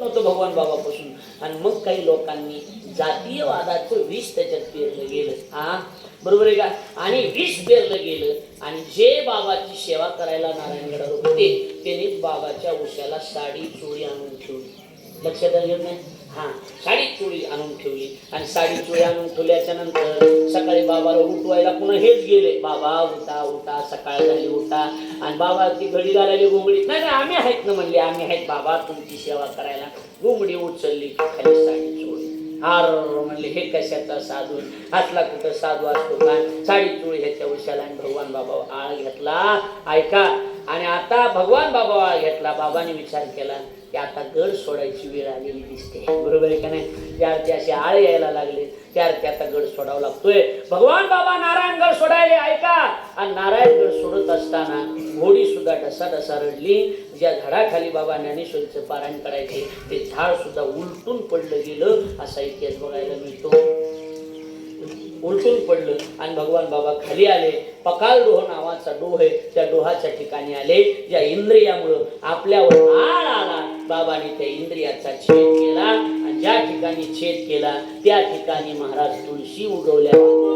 नव्हतं भगवान बाबापासून. आणि मग काही लोकांनी जातीयवादाचं विष त्याच्यात पेरलं गेलं. हा? बरोबर आहे का? आणि विष पेरलं गेलं. आणि जे बाबाची सेवा करायला नारायणगडावर होते त्यांनीच बाबाच्या उशाला साडी चोळी आणून ठेवली. लक्षात आलं नाही हा. साडी चोळी आणून ठेवली. आणि साडी चोळी आणून ठेवल्याच्या नंतर सकाळी बाबाला उठवायला पुन्हा हेच गेले. बाबा उठा उठा सकाळ झाली उठा. आणि बाबा ती घडी घालायली घोंगडीत नाही नाही आम्ही आहेत ना म्हणले आम्ही आहेत बाबा तुमची सेवा करायला. घोंगडी उचलली खाली साडी चोळी. हार म्हणले हे कशाचा साधू? हातला कुठं साधू असतो काय साडी चोळी ह्याच्या उशाला आणि भगवान बाबा आळ घेतला. ऐका आणि आता भगवान बाबा आळ घेतला. बाबाने विचार केला की आता गड सोडायची वेळ आलेली दिसते. बरोबर आहे का नाही? ज्या ते असे आळे यायला लागले त्यार त्याचा आता गड सोडावा लागतोय. भगवान बाबा नारायण गड सोडायले ऐका. आणि नारायण गड सोडत असताना घोडी सुद्धा डसा डसा रडली. ज्या झाडाखाली बाबा ज्ञानेश्वरीचं पारायण करायचे ते झाड सुद्धा उलटून पडलं गेलं. असा इतिहास बघायला मिळतो. उलटून पडलं आणि भगवान बाबा खाली आले. पकाल डोह नावाचा डोह आहे त्या डोहाच्या ठिकाणी आले. ज्या इंद्रियामुळं आपल्यावर आळ आला बाबाने त्या इंद्रियाचा छेद केला. ज्या ठिकाणी छेद केला त्या ठिकाणी महाराज तुळशी उगवल्या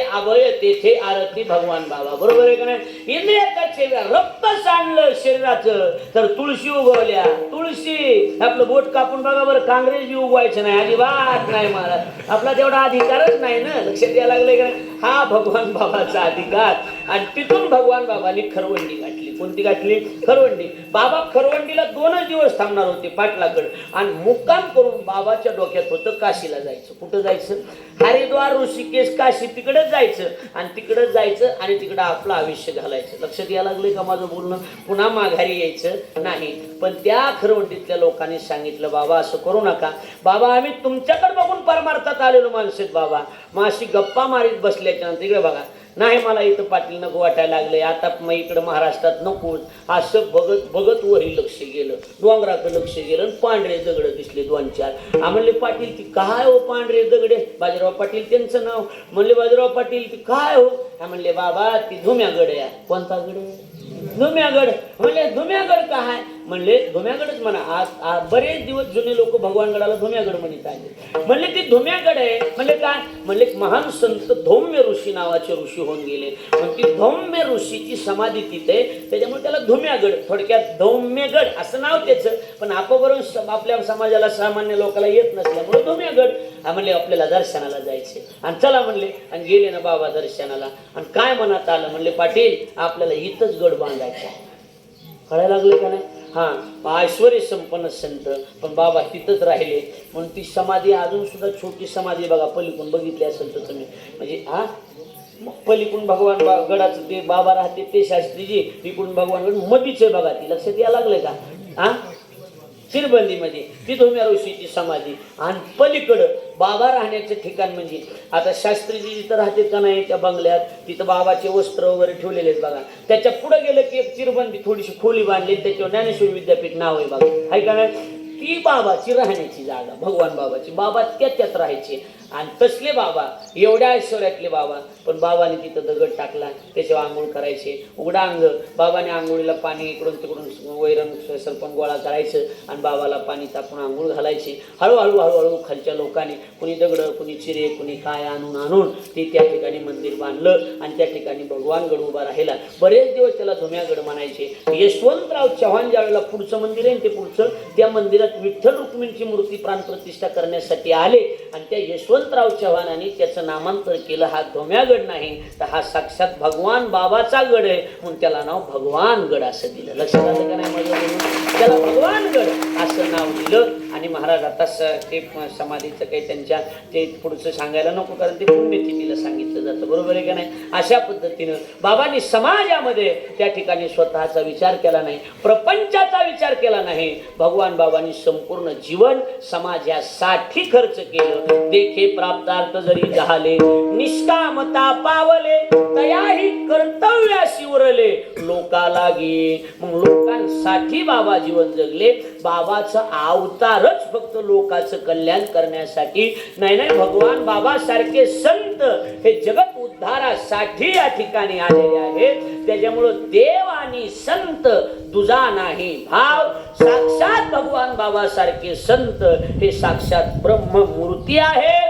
अभय तेथे आरती भगवान बाबा. बरोबर आहे का नाही? इंद्रियाचे रक्त सांडलं शरीराचं तर तुळशी उगवल्या. तुळशी आपलं बोट कापून बघा बरं काँग्रेस बी उगवायचं नाही अजिबात नाही महाराज. आपला तेवढा अधिकारच नाही ना? लक्षात द्यायला लागले का नाही? हा भगवान बाबाचा अधिकार. आणि तिथून भगवान बाबांनी खरवंडी गाठली. कोणती गाठली? खरवंडी. बाबा खरवंडीला दोनच दिवस थांबणार होते पाटलाकड. आणि मुक्काम करून बाबाच्या डोक्यात होतं काशीला जायचं. कुठं जायचं? हरिद्वार ऋषिकेश काशी. तिकडे जायचं. आणि तिकडे जायचं आणि तिकडं आपलं आयुष्य घालायचं. लक्षात यायला लागले का माझं बोलणं? पुन्हा माघारी यायचं? नाही. पण त्या खरवंडीतल्या लोकांनी सांगितलं बाबा असं करू नका. बाबा आम्ही तुमच्याकडे बघून परमार्थात आलेलो माणसेत बाबा. माशी गप्पा मारीत बसले त्याच्यानंतर इकडे बघा. नाही मला इथं पाटील नको वाटायला लागले. आता मग इकडं महाराष्ट्रात नकोच. असं बघत बघत वरी लक्ष गेलं. डोंगराकडे लक्ष गेलं आणि पांढरे दगड दिसले दोन चार. आ म्हणले पाटील ती काय हो पांढरे दगडे? बाजीराव पाटील त्यांचं नाव. म्हणले बाजीराव पाटील ती काय हो? म्हणले बाबा ती धुम्यागड आहे. कोणता गड? आहे धुम्यागड म्हणले धुम्यागड काय म्हणले धुम्यागडच म्हणा. आज बरेच दिवस जुने लोक भगवानगडाला धोम्यागड म्हणत आले म्हणले ते धोम्यागड आहे. म्हणले काय म्हणले एक महान संत धौम्य ऋषी नावाचे ऋषी होऊन गेले. मग ती धौम्य ऋषीची समाधी तिथे त्याच्यामुळे त्याला धोम्यागड थोडक्यात धौम्यगड असं नाव त्याचं. पण आपाबरोबर आपल्या समाजाला सामान्य लोकाला येत नसल्यामुळे धोम्यागड. हा म्हणले आपल्याला दर्शनाला जायचे आणि चला म्हणले आणि गेले ना बाबा दर्शनाला. आणि काय मनात आलं? म्हणले पाटील आपल्याला इथंच गड बांधायचा आहे. कळायला लागलं का नाही? हा ऐश्वर संपन्न संत पण बाबा तिथंच राहिले. म्हणून ती समाधी अजून सुद्धा छोटी समाधी बघा पलीकडून बघितली असेल तर तुम्ही. म्हणजे हा? मग पलीकडून भगवान बा गडाचं ते बाबा राहते ते शास्त्रीजी तिकडून भगवान गड मधीच आहे बघा ती लक्षात यायला लागलं का? हा? शिरबंदीमध्ये ती धोम्या ऋषीची समाधी. आणि पलीकडं बाबा राहण्याचं ठिकाण म्हणजे. आता शास्त्रीजी जिथं राहते का नाही त्या बंगल्यात तिथं बाबाचे वस्त्र वगैरे ठेवलेले आहेत बघा. त्याच्या पुढे गेलं की एक चिरबंदी थोडीशी खोली बांधली त्याच्यावर ज्ञानेश्वर विद्यापीठ नाव आहे बघा. आहे का नाही? ती बाबाची राहण्याची जागा भगवान बाबाची. बाबा त्याच्यात राहायची. आणि तसले बाबा एवढ्या ऐश्वर्यातले बाबा. पण बाबाने तिथं दगड टाकला त्याच्यावर आंघोळ करायचे. उघडा अंग. बाबाने आंघोळीला पाणी इकडून तिकडून वैरण सरपण गोळा करायचं आणि बाबाला पाणी तापून आंघोळ घालायचे. हळूहळू हळूहळू खालच्या लोकांनी कुणी दगड कुणी चिरे कुणी काय आणून आणून ते त्या ठिकाणी मंदिर बांधलं आणि त्या ठिकाणी भगवानगड उभा राहिला. बरेच दिवस त्याला धुम्यागड म्हणायचे. यशवंतराव चव्हाण ज्या वेळेला पुढचं मंदिर आहे ना ते पुढचं त्या मंदिरात विठ्ठल रुक्मिणीची मूर्ती प्राणप्रतिष्ठा करण्यासाठी आले आणि त्या यशवंत यशवंतराव चव्हाणांनी त्याचं नामांतर केलं. हा धोम्यागड नाही तर हा साक्षात भगवान बाबाचा गड आहे. म्हणून त्याला नाव भगवान गड असं दिलं. लक्षात आलं का नाही त्याला भगवान गड असं नाव दिलं. आणि महाराज आता ते समाधीचं काही त्यांच्या ते पुढचं सांगायला नको कारण ते पुण्यतिथीला सांगितलं जातं. बरोबर आहे का नाही? अशा पद्धतीनं बाबांनी समाजामध्ये त्या ठिकाणी स्वतःचा विचार केला नाही प्रपंचाचा विचार केला नाही. भगवान बाबांनी संपूर्ण जीवन समाजासाठी खर्च केलं. देखे प्राप्तार्थ जरी झाले निष्कामता पावले तयाही कर्तव्याशी उरले लोकालागी मग लोकांसाठी बाबा जीवन जगले. बाबाचं अवतारच फक्त लोकांचं कल्याण करण्यासाठी. नाही नाही भगवान बाबा सारखे संत हे जगत उद्धारासाठी या ठिकाणी आलेले आहेत. त्याच्यामुळं देव आणि संत दुजा नाही भाव. साक्षात भगवान बाबा सारखे संत हे साक्षात ब्रह्ममूर्ती आहेत.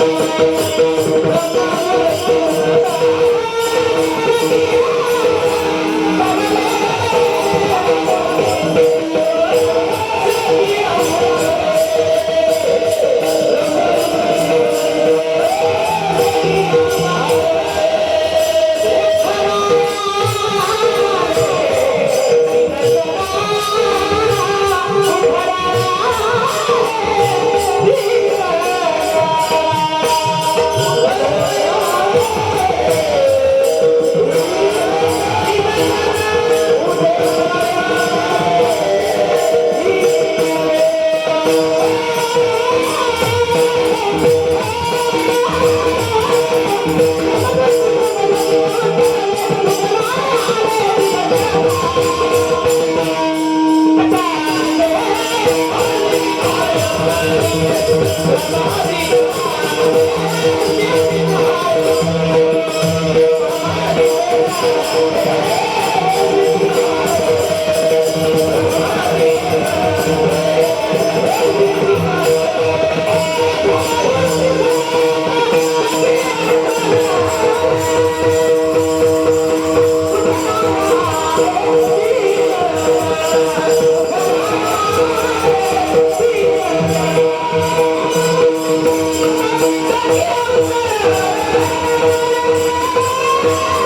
Thank you. Oh,